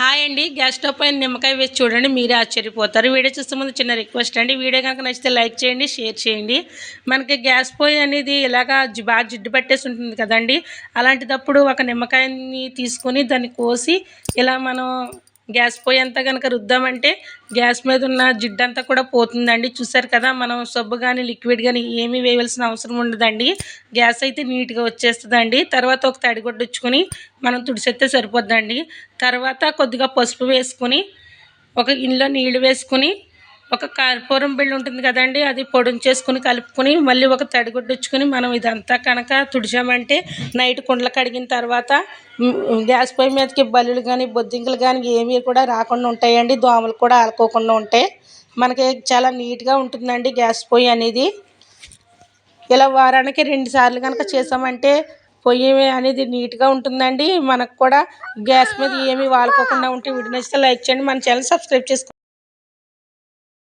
Hi అండి. Gas stove పైన నిమ్మకాయ వేసి చూడండి మీరే ఆశ్చర్యపోతారు. వీడియో చూస్తే ముందు చిన్న రిక్వెస్ట్ అండి. వీడియో కనుక నచ్చితే లైక్ చేయండి షేర్ చేయండి. మనకి గ్యాస్ పొయ్యి అనేది ఇలాగా బాగా జిడ్డు పట్టేసి ఉంటుంది కదండి. అలాంటిదప్పుడు ఒక నిమ్మకాయని తీసుకొని దాన్ని కోసి ఇలా మనం గ్యాస్ పొయ్యి అంతా కనుక రుద్దామంటే గ్యాస్ మీద ఉన్న జిడ్డంతా కూడా పోతుందండి. చూసారు కదా మనం సబ్బు కానీ లిక్విడ్ కానీ ఏమీ వేయవలసిన అవసరం ఉండదండి. గ్యాస్ అయితే నీట్గా వచ్చేస్తుందండి. తర్వాత ఒక తడిగొడ్డుచ్చుకొని మనం తుడిసెత్తే సరిపోద్దండి. తర్వాత కొద్దిగా పసుపు వేసుకొని ఒక ఇంట్లో నీళ్ళు వేసుకుని ఒక కర్పూరం బిళ్ళ ఉంటుంది కదండి అది పొడించేసుకుని కలుపుకొని మళ్ళీ ఒక తడిగుడ్డుచ్చుకుని మనం ఇదంతా కనుక తుడిచామంటే నైట్ కుండలు కడిగిన తర్వాత గ్యాస్ పొయ్యి మీదకి బల్లులు కానీ బొద్దింకలు కానీ ఏమీ కూడా రాకుండా ఉంటాయండి. దోమలు కూడా ఆలుకోకుండా ఉంటాయి మనకి చాలా నీట్గా ఉంటుందండి గ్యాస్ పొయ్యి అనేది. ఇలా వారానికి రెండు సార్లు కనుక చేసామంటే పొయ్యి అనేది నీట్గా ఉంటుందండి. మనకు కూడా గ్యాస్ మీద ఏమీ వాడుకోకుండా ఉంటే వీడియో నచ్చితే లైక్ చేయండి మన ఛానల్ సబ్స్క్రైబ్ చేసుకోండి.